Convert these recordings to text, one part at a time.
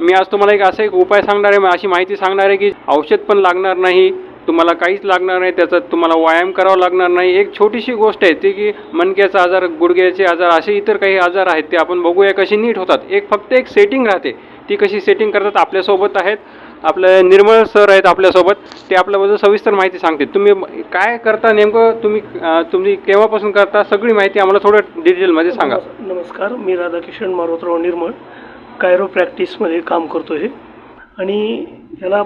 मी आज तुम्हाला एक असा एक उपाय सांगणार आहे अशी माहिती सांगणार आहे की औषध पण लागणार नाही तुम्हाला काहीच लागणार नाही त्याचा तुम्हाला व्यायाम करावा लागणार नाही. एक छोटीशी गोष्ट आहे ती की मणक्याचा आजार गुडघ्याचे आजार असे इतर काही आजार आहेत ते आपण बघूया कशी नीट होतात. एक फक्त एक सेटिंग राहते. ती कशी सेटिंग करतात आपल्यासोबत आहेत. आपले निर्मळ सर आहेत आपल्यासोबत. ते आपल्याबद्दल सविस्तर माहिती सांगते तुम्ही काय करता नेमकं? तुम्ही तुम्ही केव्हापासून करता? सगळी माहिती आम्हाला थोडं डिटेलमध्ये सांगा. नमस्कार मी राधाकिशन मारोतराव निर्मळ. कायरो प्रॅक्टिसमध्ये काम करतो आहे आणि ह्याला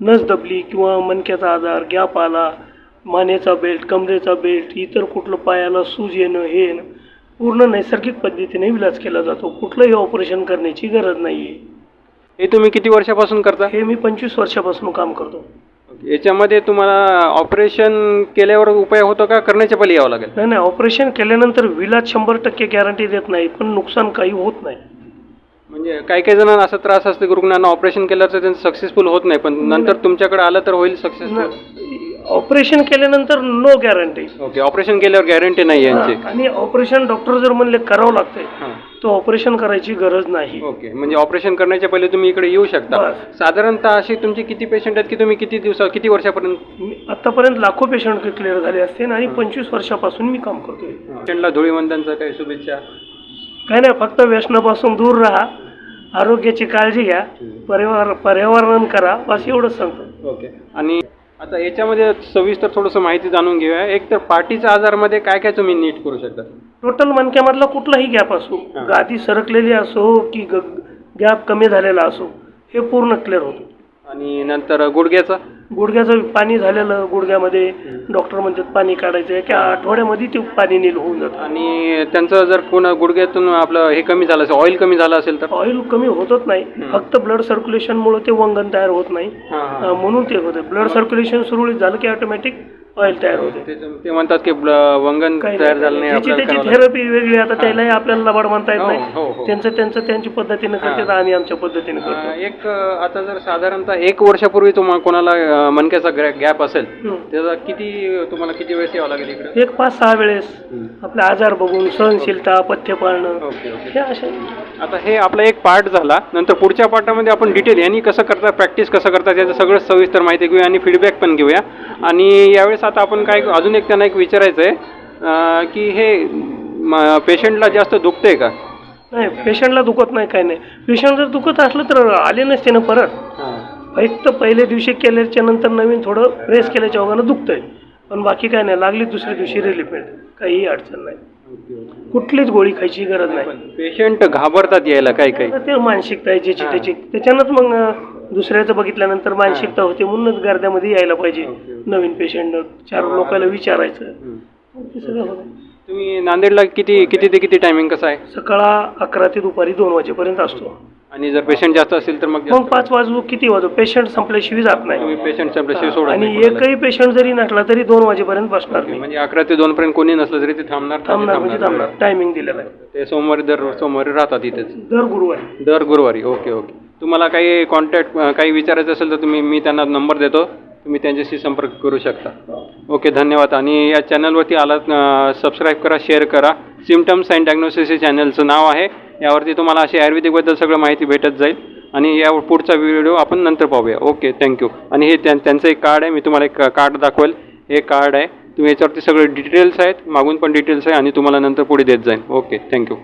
नस दबली किंवा मणक्याचा आजार गॅप आला मानेचा बेल्ट कमरेचा बेल्ट इतर कुठलं पायाला सूज येणं हे येणं पूर्ण नैसर्गिक पद्धतीने इलाज केला जातो. कुठलंही ऑपरेशन करण्याची गरज नाही आहे हे तुम्ही किती वर्षापासून करता? हे मी पंचवीस वर्षापासून काम करतो. याच्यामध्ये तुम्हाला ऑपरेशन केल्यावर उपाय होतो का? करण्याच्या पहिले यावं लागेल? नाही नाही ऑपरेशन केल्यानंतर विलाज शंभर टक्के गॅरंटी देत नाही पण नुकसान काही होत नाही. म्हणजे काही काही जणांना असा त्रास असतो की रुग्णांना ऑपरेशन केलं तर त्यांचं सक्सेसफुल होत नाही पण नंतर तुमच्याकडे आलं तर होईल सक्सेसफुल ऑपरेशन केल्यानंतर नो गॅरंटी ओके ऑपरेशन केल्यावर गॅरंटी नाही यांची. आणि ऑपरेशन डॉक्टर जर म्हणले करावं लागतंय हां. तर ऑपरेशन करायची गरज नाही. ओके म्हणजे ऑपरेशन करण्याच्या पहिले तुम्ही इकडे येऊ शकता. बस. साधारणतः अशी तुमची किती पेशंट आहेत की तुम्ही किती दिवसा किती वर्षापर्यंत? मी आतापर्यंत लाखो पेशंट क्लिअर झाले असते आणि पंचवीस वर्षापासून मी काम करतोय. पेशंटला धुळीवंदनचं काही शुभेच्छा. काय नाही फक्त व्यसनापासून दूर राहा. आरोग्याची काळजी घ्या. पर्यावरण पर्यावरण करा. बस एवढंच सांगतो. ओके. आणि आता याच्यामध्ये सविस्तर थोडंसं माहिती जाणून घेऊया. एक तर पाठीच्या आजारमध्ये काय काय तुम्ही नीट करू शकता? टोटल मणक्यामधला कुठलाही गॅप असो हा. गादी सरकलेली असो की गॅप कमी झालेला असो हे पूर्ण क्लिअर होतं. आणि नंतर गुडघ्याचा? गुडघ्याचं पाणी झालेलं गुडघ्यामध्ये. डॉक्टर म्हणतात पाणी काढायचं एका आठवड्यामध्ये ते पाणी नील होऊन जातं. आणि त्यांचं जर कोण गुडघ्यातून आपलं हे कमी झालं असेल ऑइल कमी झालं असेल तर? ऑइल कमी होतच नाही. फक्त ब्लड सर्क्युलेशनमुळे ते वंगण तयार होत नाही. म्हणून ते होते. ब्लड सर्क्युलेशन सुरळीत झालं की ऑटोमॅटिक ऑइल तयार होते. ते म्हणतात की वंगण काही तयार झालं नाही त्याची आपल्याला त्याची करावं लागेल. थेरपी वेगळी आता त्यालाही आपल्याला लबाड म्हणता येत हो, हो, नाही. हो. त्यांचं त्यांचं त्यांची पद्धतीने करतात आम्ही आमच्या पद्धतीने अं, करतो एक अं, आता जर साधारणतः एक वर्षापूर्वी तुम्हाला कोणाला अं, मणक्याचा गॅप असेल हं. त्याचा किती तुम्हाला किती वेळेस यावं लागेल इकडे? एक पाच सहा वेळेस. आपले आजार बघून सहनशीलता पथ्य पाळणं. Okay okay. हे असे आता हे आपला एक पार्ट झाला. नंतर पुढच्या पार्टामध्ये आपण डिटेल यांनी कसं करता प्रॅक्टिस कसं करतात याचं सगळं सविस्तर माहिती घेऊया आणि फीडबॅक पण घेऊया. आणि यावेळेस आता आपण काय अजून एक त्यांना एक विचारायचं आहे की हे पेशंटला जास्त दुखतंय का? नाही पेशंटला दुखत नाही काही नाही. पेशंट जर दुखत असलं तर आले नसते ना परत. फक्त पहिल्या दिवशी केल्याच्यानंतर नवीन थोडं प्रेस केल्याच्या वगैरे दुखतंय. पण बाकी काय नाही लागली दुसऱ्या दिवशी रिलीफ मिळते. काहीही अडचण नाही. कुठलीच गोळी खायची गरज नाही. पेशंट घाबरतात यायला काही काही. ते मानसिकता आहे ज्याची त्याची त्याच्यानंच मग दुसऱ्याचं बघितल्यानंतर मानसिकता होते म्हणूनच गर्द्यामध्ये यायला पाहिजे. नवीन पेशंट चार लोकांना विचारायचं. ते सगळं होतं. तुम्ही नांदेडला किती किती ते किती टायमिंग कसं आहे? सकाळ अकरा ते दुपारी दोन वाजेपर्यंत असतो. आणि जर पेशंट जास्त असेल तर मग मग पाच वाजू किती वाजू? पेशंट संपल्याशिवाय जात नाही. तुम्ही पेशंट आपल्याशिवाय सोडत आणि नाही कोणाला. एकही पेशंट जरी नसला तरी दोन वाजेपर्यंत बसणार नाही. म्हणजे अकरा ते दोन पर्यंत कोणी नसलं तरी ते थांबणार थांबणार म्हणजे थांबणार. टायमिंग दिलेला आहे. ते सोमवारी दर सोमवारी राहतात इथेच. दर गुरुवारी. दर गुरुवारी. Okay okay. तुम्हाला काही कॉन्टॅक्ट काही विचारायचं असेल तर तुम्ही मी त्यांना नंबर देतो. तुम्ही त्यांच्याशी संपर्क करू शकता. ओके धन्यवाद. आणि या चॅनलवरती आलात सबस्क्राईब करा शेअर करा. सिमटम्स अँड डायग्नोसिस हे चॅनलचं नाव आहे. यावरती तुम्हाला अशी आयुर्वेदिकबद्दल सगळं माहिती भेटत जाईल. आणि या पुढचा व्हिडिओ आपण नंतर पाहूया. ओके थँक्यू आणि हे त्यां त्यांचं एक कार्ड आहे. मी तुम्हाला एक कार्ड दाखवेल. हे कार्ड आहे. तुम्ही याच्यावरती सगळे डिटेल्स आहेत. मागून पण डिटेल्स आहे आणि तुम्हाला नंतर पुढे देत जाईल. Okay thank you